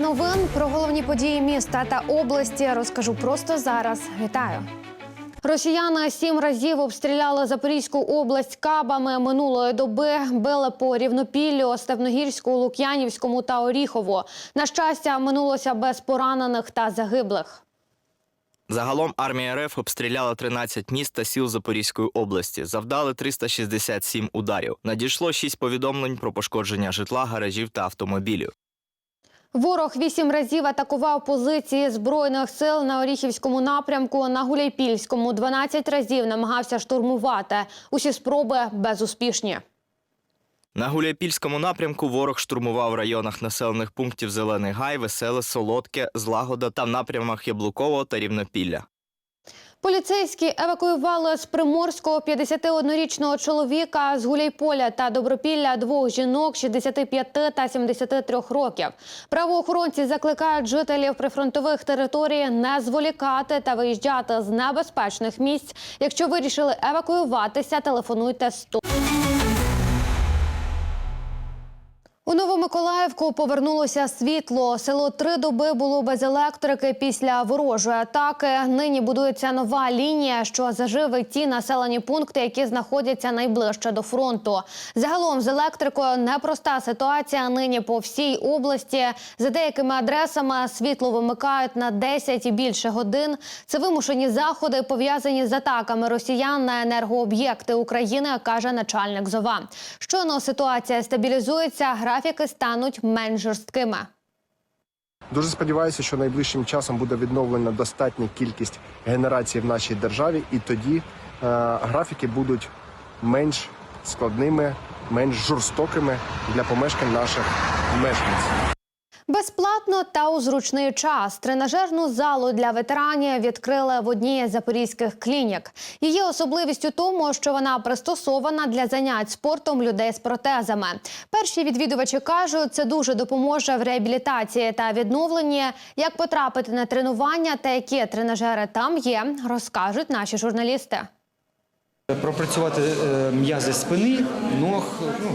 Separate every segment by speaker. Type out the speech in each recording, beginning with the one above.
Speaker 1: Новин про головні події міста та області розкажу просто зараз. Вітаю. Росіяни сім разів обстріляли Запорізьку область кабами минулої доби. Били по Рівнопіллю, Степногірську, Лук'янівському та Оріхову. На щастя, минулося без поранених та загиблих.
Speaker 2: Загалом армія РФ обстріляла 13 міст та сіл Запорізької області, завдали 367 ударів. Надійшло 6 повідомлень про пошкодження житла, гаражів та автомобілів.
Speaker 1: Ворог вісім разів атакував позиції збройних сил на Оріхівському напрямку. На Гуляйпільському 12 разів намагався штурмувати. Усі спроби безуспішні.
Speaker 2: На Гуляйпільському напрямку ворог штурмував в районах населених пунктів Зелений Гай, Веселе, Солодке, Злагода та в напрямах Яблукового та Рівнопілля.
Speaker 1: Поліцейські евакуювали з Приморського 51-річного чоловіка з Гуляйполя та Добропілля двох жінок 65 та 73 років. Правоохоронці закликають жителів прифронтових територій не зволікати та виїжджати з небезпечних місць. Якщо вирішили евакуюватися, телефонуйте 100. У Новомиколаївку повернулося світло. Село три доби було без електрики після ворожої атаки. Нині будується нова лінія, що заживить ті населені пункти, які знаходяться найближче до фронту. Загалом з електрикою непроста ситуація нині по всій області. За деякими адресами світло вимикають на 10 і більше годин. Це вимушені заходи пов'язані з атаками росіян на енергооб'єкти України, каже начальник ЗОВА. Щойно ситуація стабілізується, графіки стануть менш жорсткими.
Speaker 3: Дуже сподіваюся, що найближчим часом буде відновлена достатня кількість генерацій в нашій державі, і тоді е, графіки будуть менш складними, менш жорстокими для помешкань наших мешканців.
Speaker 1: Безплатно та у зручний час тренажерну залу для ветеранів відкрили в одній з запорізьких клінік. Її особливість у тому, що вона пристосована для занять спортом людей з протезами. Перші відвідувачі кажуть, це дуже допоможе в реабілітації та відновленні. Як потрапити на тренування та які тренажери там є, розкажуть наші журналісти.
Speaker 4: Пропрацювати е, м'язи спини, ног, ну,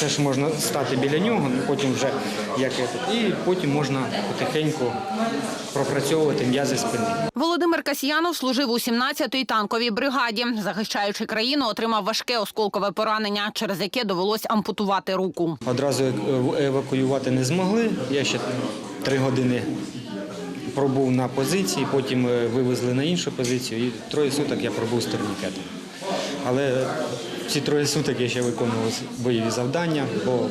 Speaker 4: теж можна стати біля нього, ну, потім вже як і потім можна потихеньку пропрацьовувати м'язи спини.
Speaker 5: Володимир Касьянов служив у 17-й танковій бригаді. Захищаючи країну, отримав важке осколкове поранення, через яке довелось ампутувати руку.
Speaker 4: Одразу евакуювати не змогли. Я ще три години пробув на позиції, потім е, вивезли на іншу позицію, і троє суток я пробув з турнікетом. Але ці троє суток я ще виконував бойові завдання, бо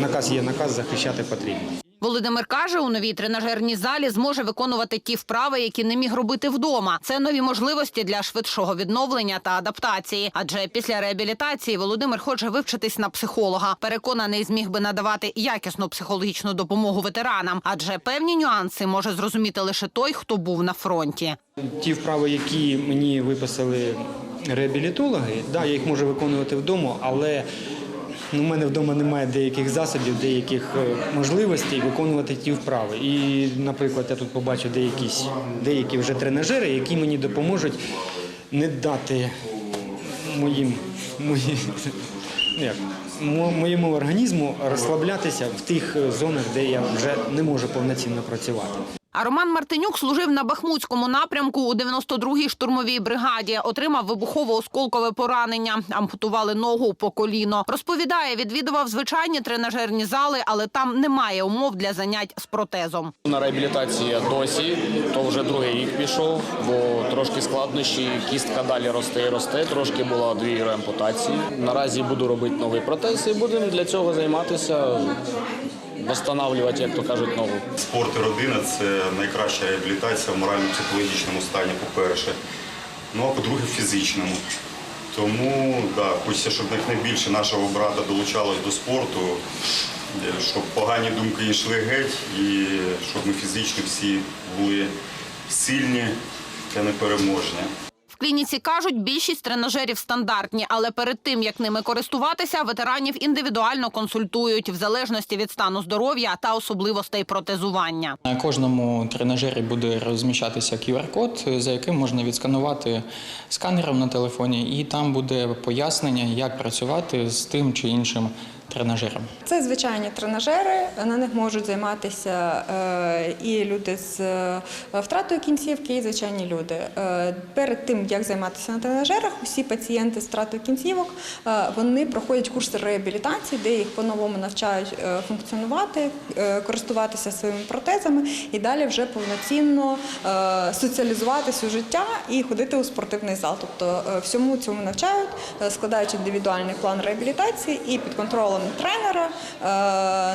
Speaker 4: наказ є наказ, захищати потрібно.
Speaker 5: Володимир каже, у новій тренажерній залі зможе виконувати ті вправи, які не міг робити вдома. Це нові можливості для швидшого відновлення та адаптації. Адже після реабілітації Володимир хоче вивчитись на психолога. Переконаний, зміг би надавати якісну психологічну допомогу ветеранам, адже певні нюанси може зрозуміти лише той, хто був на фронті.
Speaker 4: Ті вправи, які мені виписали реабілітологи, да, я їх можу виконувати вдома, але у мене вдома немає деяких засобів, деяких е, можливостей виконувати ті вправи. І, наприклад, я тут побачив деякі, деякі вже тренажери, які мені допоможуть не дати моїм, мої, ну, як, моєму організму розслаблятися в тих е, зонах, де я вже не можу повноцінно працювати.
Speaker 5: А Роман Мартинюк служив на Бахмутському напрямку у 92-й штурмовій бригаді. Отримав вибухово-осколкове поранення, ампутували ногу по коліно. Розповідає, відвідував звичайні тренажерні зали, але там немає умов для занять з протезом.
Speaker 6: На реабілітації досі, то вже другий рік пішов, бо трошки складнощі, кістка далі росте і росте. Трошки було дві реампутації. Наразі буду робити новий протез і будемо для цього займатися, встановлювати, як то кажуть, ногу.
Speaker 7: Спорт і родина це найкраща реабілітація в морально-психологічному стані, по-перше. Ну а по-друге, фізичному. Тому да, хочеться, щоб якнайбільше нашого брата долучалось до спорту, е, щоб погані думки йшли геть, і щоб ми фізично всі були сильні та непереможні.
Speaker 5: Клініці кажуть, більшість тренажерів стандартні, але перед тим як ними користуватися, ветеранів індивідуально консультують в залежності від стану здоров'я та особливостей протезування.
Speaker 8: На кожному тренажері буде розміщатися QR-код, за яким можна відсканувати сканером на телефоні, і там буде пояснення, як працювати з тим чи іншим тренажерами.
Speaker 9: Це звичайні тренажери. На них можуть займатися е, і люди з е, втратою кінцівки, і звичайні люди. Е, Перед тим як займатися на тренажерах, усі пацієнти з втратою кінцівок вони проходять курси реабілітації, де їх по-новому навчають функціонувати, користуватися своїми протезами і далі вже повноцінно соціалізуватись у життя і ходити у спортивний зал. Тобто всьому цьому навчають, складають індивідуальний план реабілітації і під контролем тренера е,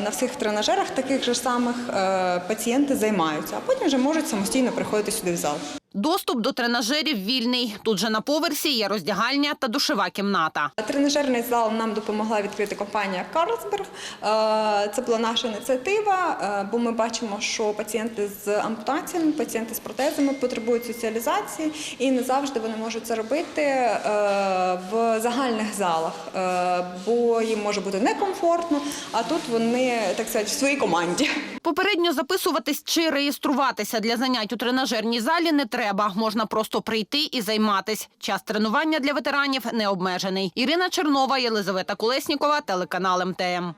Speaker 9: на всіх тренажерах таких же самих е, пацієнти займаються, а потім вже можуть самостійно приходити сюди в зал.
Speaker 5: Доступ до тренажерів вільний. Тут же на поверсі є роздягальня та душова кімната.
Speaker 9: Тренажерний зал нам допомогла відкрити компанія Карлсберг. Е, Це була наша ініціатива, е, бо ми бачимо, що пацієнти з ампутаціями, пацієнти з протезами потребують соціалізації, і не завжди вони можуть це робити е, в загальних залах, бо їм може бути некомфортно. А тут вони так сказати в своїй команді.
Speaker 5: Попередньо записуватись чи реєструватися для занять у тренажерній залі не треба. Можна просто прийти і займатись. Час тренування для ветеранів не обмежений. Ірина Чернова, Єлизавета Колеснікова, телеканал МТМ.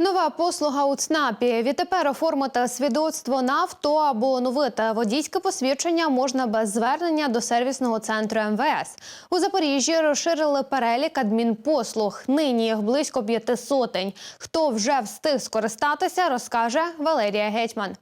Speaker 1: Нова послуга у ЦНАПі. Відтепер оформити свідоцтво на авто або оновити водійське посвідчення можна без звернення до сервісного центру МВС. У Запоріжжі розширили перелік адмінпослуг. Нині їх близько п'яти сотень. Хто вже встиг скористатися, розкаже Валерія Гетьман.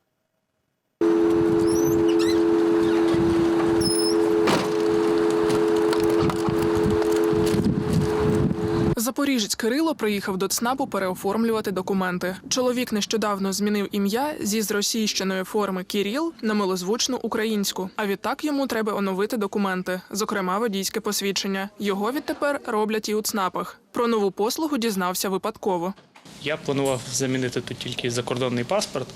Speaker 10: Запоріжець Кирило приїхав до ЦНАПу переоформлювати документи. Чоловік нещодавно змінив ім'я зі зросійщеної форми Кіріл на милозвучну українську. А відтак йому треба оновити документи, зокрема водійське посвідчення. Його відтепер роблять і у ЦНАПах. Про нову послугу дізнався випадково.
Speaker 11: Я планував замінити тут тільки закордонний паспорт,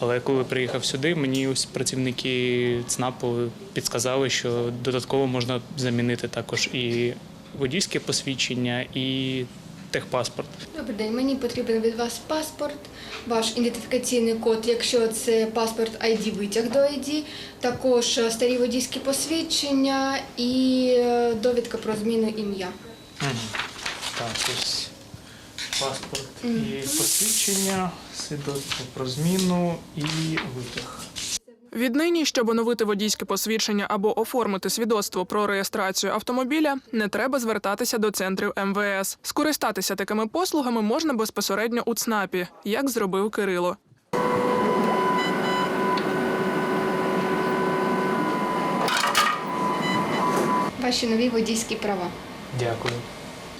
Speaker 11: але коли приїхав сюди, мені ось працівники ЦНАПу підказали, що додатково можна замінити також і водійське посвідчення, і техпаспорт.
Speaker 12: Добрий день, мені потрібен від вас паспорт, ваш ідентифікаційний код, якщо це паспорт ID, витяг до ID, також е, старі водійські посвідчення і е, довідка про зміну ім'я.
Speaker 11: Так, ось паспорт і посвідчення, свідоцтво про зміну і витяг.
Speaker 10: Віднині, щоб оновити водійське посвідчення або оформити свідоцтво про реєстрацію автомобіля, не треба звертатися до центрів МВС. Скористатися такими послугами можна безпосередньо у ЦНАПі, як зробив Кирило.
Speaker 12: Ваші нові водійські права.
Speaker 11: Дякую.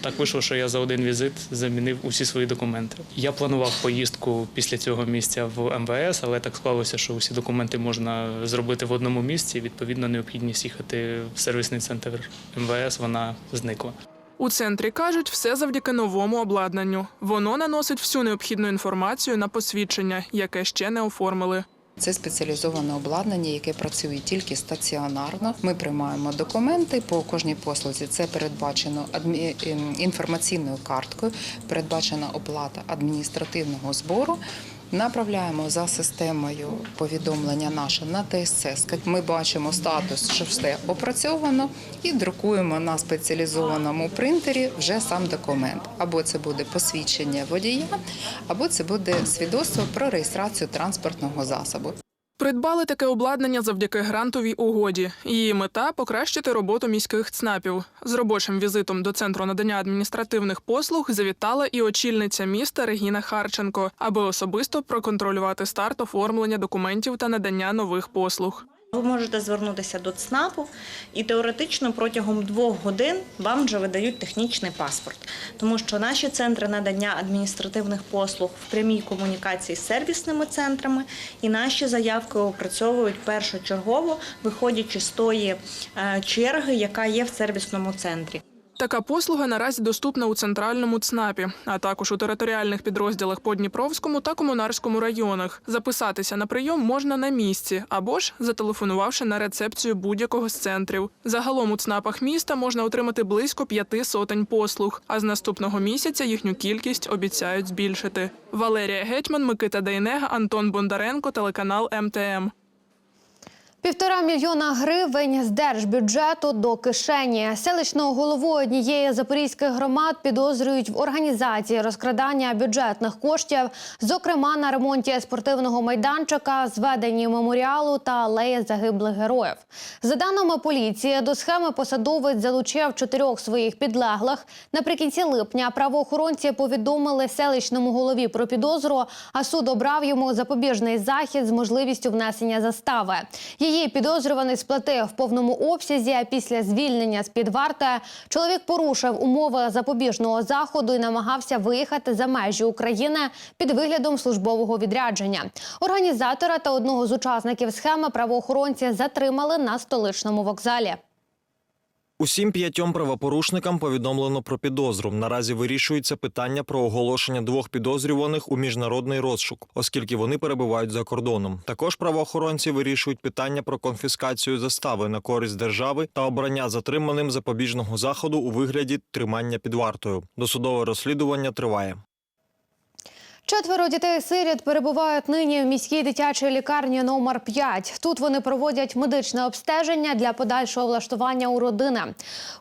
Speaker 11: Так вийшло, що я за один візит замінив усі свої документи. Я планував поїздку після цього місця в МВС, але так склалося, що усі документи можна зробити в одному місці. Відповідно, необхідність їхати в сервісний центр МВС вона зникла.
Speaker 10: У центрі кажуть, все завдяки новому обладнанню. Воно наносить всю необхідну інформацію на посвідчення, яке ще не оформили.
Speaker 13: Це спеціалізоване обладнання, яке працює тільки стаціонарно. Ми приймаємо документи по кожній послузі. Це передбачено ем, інформаційною карткою, передбачена оплата адміністративного збору. Направляємо за системою повідомлення наше на ТСЦ. Ми бачимо статус, що все опрацьовано, і друкуємо на спеціалізованому принтері вже сам документ. Або це буде посвідчення водія, або це буде свідоцтво про реєстрацію транспортного засобу.
Speaker 10: Придбали таке обладнання завдяки грантовій угоді. Її мета покращити роботу міських ЦНАПів. З робочим візитом до центру надання адміністративних послуг завітала і очільниця міста Регіна Харченко, аби особисто проконтролювати старт оформлення документів та надання нових послуг.
Speaker 14: Ви можете звернутися до ЦНАПу і теоретично протягом двох годин вам вже видають технічний паспорт, тому що наші центри надання адміністративних послуг в прямій комунікації з сервісними центрами, і наші заявки опрацьовують першочергово, виходячи з тої е, черги, яка є в сервісному центрі.
Speaker 10: Така послуга наразі доступна у центральному ЦНАПі, а також у територіальних підрозділах по Дніпровському та Комунарському районах. Записатися на прийом можна на місці або ж зателефонувавши на рецепцію будь-якого з центрів. Загалом у ЦНАПах міста можна отримати близько п'яти сотень послуг, а з наступного місяця їхню кількість обіцяють збільшити. Валерія Гетьман, Микита Дейнега, Антон Бондаренко, телеканал МТМ.
Speaker 1: Півтора мільйона гривень з держбюджету до кишені. Селищного голову однієї запорізьких громад підозрюють в організації розкрадання бюджетних коштів, зокрема на ремонті спортивного майданчика, зведенні меморіалу та алеї загиблих героїв. За даними поліції, до схеми посадовець залучив чотирьох своїх підлеглих. Наприкінці липня правоохоронці повідомили селищному голові про підозру, а суд обрав йому запобіжний захід з можливістю внесення застави. Її підозрюваний сплатив в повному обсязі. А після звільнення з під варти чоловік порушив умови запобіжного заходу і намагався виїхати за межі України під виглядом службового відрядження. Організатора та одного з учасників схеми правоохоронці затримали на столичному вокзалі.
Speaker 15: Усім п'ятьом правопорушникам повідомлено про підозру. Наразі вирішується питання про оголошення двох підозрюваних у міжнародний розшук, оскільки вони перебувають за кордоном. Також правоохоронці вирішують питання про конфіскацію застави на користь держави та обрання затриманим запобіжного заходу у вигляді тримання під вартою. Досудове розслідування триває.
Speaker 1: Четверо дітей-сиріт перебувають нині в міській дитячій лікарні номер 5 Тут вони проводять медичне обстеження для подальшого влаштування у родини.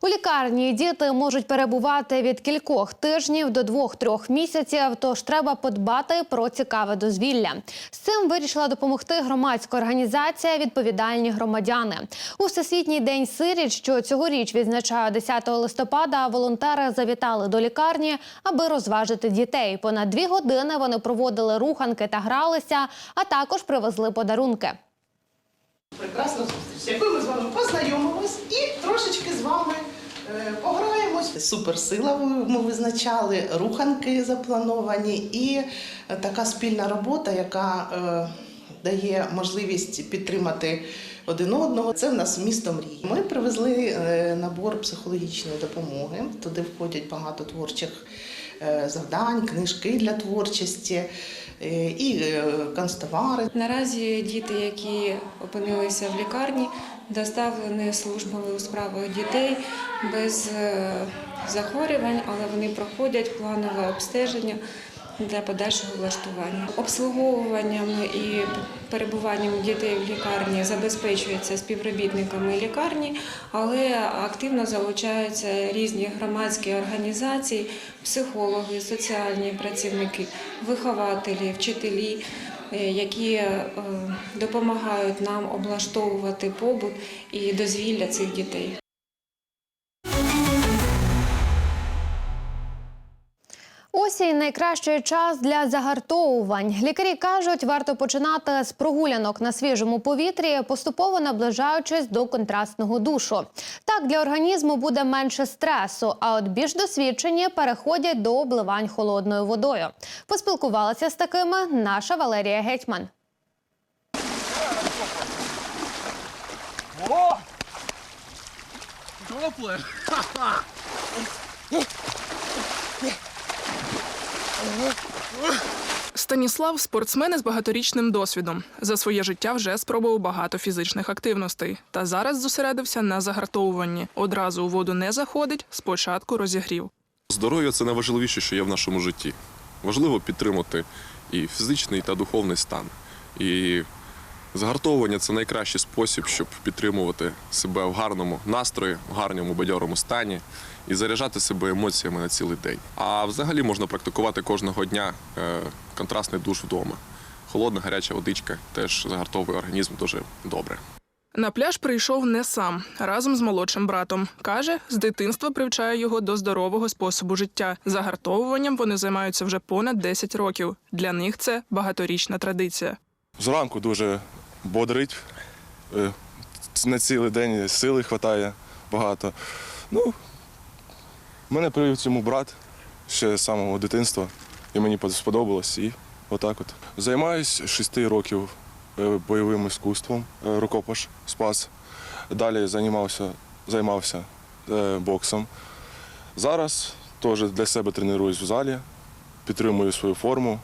Speaker 1: У лікарні діти можуть перебувати від кількох тижнів до двох-трьох місяців. Тож треба подбати про цікаве дозвілля. З цим вирішила допомогти громадська організація Відповідальні громадяни. У всесвітній день сиріт, що цьогоріч відзначає 10 листопада. Волонтери завітали до лікарні, аби розважити дітей. Понад дві години вони проводили руханки та гралися, а також привезли подарунки.
Speaker 16: прекрасна зустріч, якою ми з вами познайомимось і трошечки з вами е, пограємось. Суперсила ми визначали, руханки заплановані і е, така спільна робота, яка е, дає можливість підтримати один одного. Це в нас місто мрій. Ми привезли набор психологічної допомоги. Туди входять багато творчих завдань, книжки для творчості е, і е, канцтовари.
Speaker 17: Наразі діти, які опинилися в лікарні, доставлені службами у справах дітей без е, захворювань, але вони проходять планове обстеження для подальшого влаштування. Обслуговуванням і перебуванням дітей в лікарні забезпечується співробітниками лікарні, але активно залучаються різні громадські організації, психологи, соціальні працівники, вихователі, вчителі е, які е, допомагають нам облаштовувати побут і дозвілля цих дітей.
Speaker 1: Осінь найкращий час для загартовувань. Лікарі кажуть, варто починати з прогулянок на свіжому повітрі, поступово наближаючись до контрастного душу. Так для організму буде менше стресу. А от більш досвідчені переходять до обливань холодною водою. Поспілкувалася з такими наша Валерія Гетьман.
Speaker 18: О! Тепле!
Speaker 10: Станіслав спортсмен із багаторічним досвідом. За своє життя вже спробував багато фізичних активностей. Та зараз зосередився на загартовуванні. Одразу у воду не заходить, спочатку розігрів.
Speaker 19: Здоров'я це найважливіше, що є в нашому житті. Важливо підтримати і фізичний, та духовний стан. І загартовування це найкращий спосіб, щоб підтримувати себе в гарному настрої, в гарному бадьорому стані і заряджати себе емоціями на цілий день. А взагалі можна практикувати кожного дня е, контрастний душ вдома. Холодна гаряча водичка теж загартовує організм дуже добре.
Speaker 10: На пляж прийшов не сам, разом з молодшим братом. Каже, з дитинства привчає його до здорового способу життя. Загартовуванням вони займаються вже понад 10 років. Для них це багаторічна традиція.
Speaker 20: Зранку дуже бодрить, е, на цілий день сили вистачає багато. Ну, мене привів цьому брат ще з самого дитинства, і мені сподобалось. І отак от. Займаюсь 6 років е, бойовим іскусством, е, рукопаш, спас. Далі займався, займався боксом. Зараз теж для себе тренуюсь в залі, підтримую свою форму.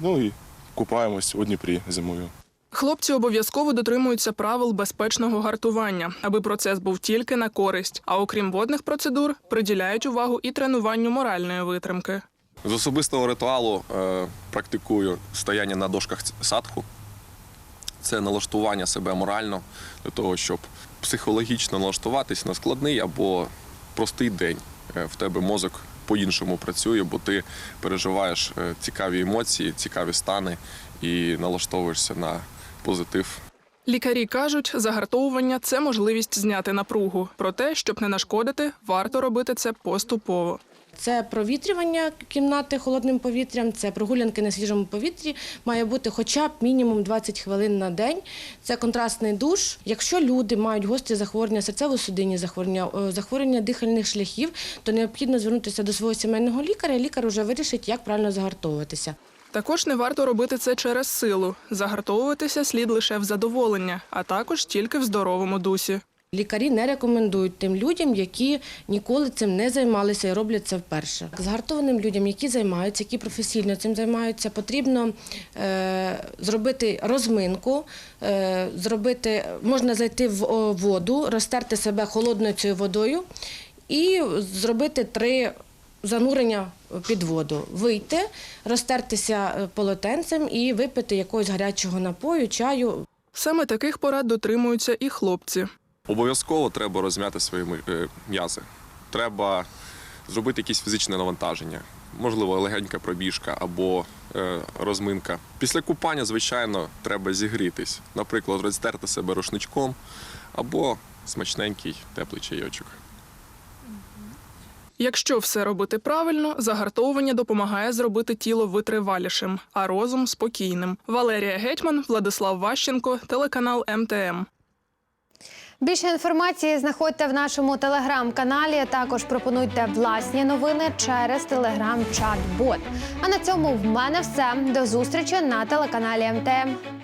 Speaker 20: Ну і купаємось у Дніпрі зимою.
Speaker 10: Хлопці обов'язково дотримуються правил безпечного гартування, аби процес був тільки на користь. А окрім водних процедур, приділяють увагу і тренуванню моральної витримки.
Speaker 19: З особистого ритуалу е, практикую стояння на дошках садху. це налаштування себе морально для того, щоб психологічно налаштуватись на складний або простий день. Е, В тебе мозок по-іншому працює, бо ти переживаєш е, цікаві емоції, цікаві стани і налаштовуєшся на позитив.
Speaker 10: Лікарі кажуть, загартовування це можливість зняти напругу. Проте, щоб не нашкодити, варто робити це поступово.
Speaker 18: Це провітрювання кімнати холодним повітрям, це прогулянки на свіжому повітрі. Має бути хоча б мінімум 20 хвилин на день. Це контрастний душ. Якщо люди мають гострі захворювання, серцево-судинні захворювання, е, захворювання дихальних шляхів, то необхідно звернутися до свого сімейного лікаря. Лікар вже вирішить, як правильно загартовуватися.
Speaker 10: Також не варто робити це через силу. Загартовуватися слід лише в задоволення, а також тільки в здоровому дусі.
Speaker 18: Лікарі не рекомендують тим людям, які ніколи цим не займалися і роблять це вперше. Згартованим людям, які займаються, які професійно цим займаються, потрібно е, зробити розминку, е, зробити, можна зайти в воду, розтерти себе холодною цією водою і зробити три занурення під воду, вийти, розтертися е, полотенцем і випити якогось гарячого напою, чаю.
Speaker 10: Саме таких порад дотримуються і хлопці.
Speaker 19: Обов'язково треба розм'яти свої е, м'язи. Треба зробити якісь фізичне навантаження, можливо, легенька пробіжка або е, розминка. Після купання, звичайно, треба зігрітись. Наприклад, розтерти себе рушничком або смачненький теплий чайочок.
Speaker 10: Якщо все робити правильно, загартовування допомагає зробити тіло витривалішим, а розум спокійним. Валерія Гетьман, Владислав Ващенко, телеканал МТМ.
Speaker 1: Більше інформації знаходьте в нашому телеграм-каналі. Також пропонуйте власні новини через телеграм-чат-бот. А на цьому в мене все. До зустрічі на телеканалі МТМ.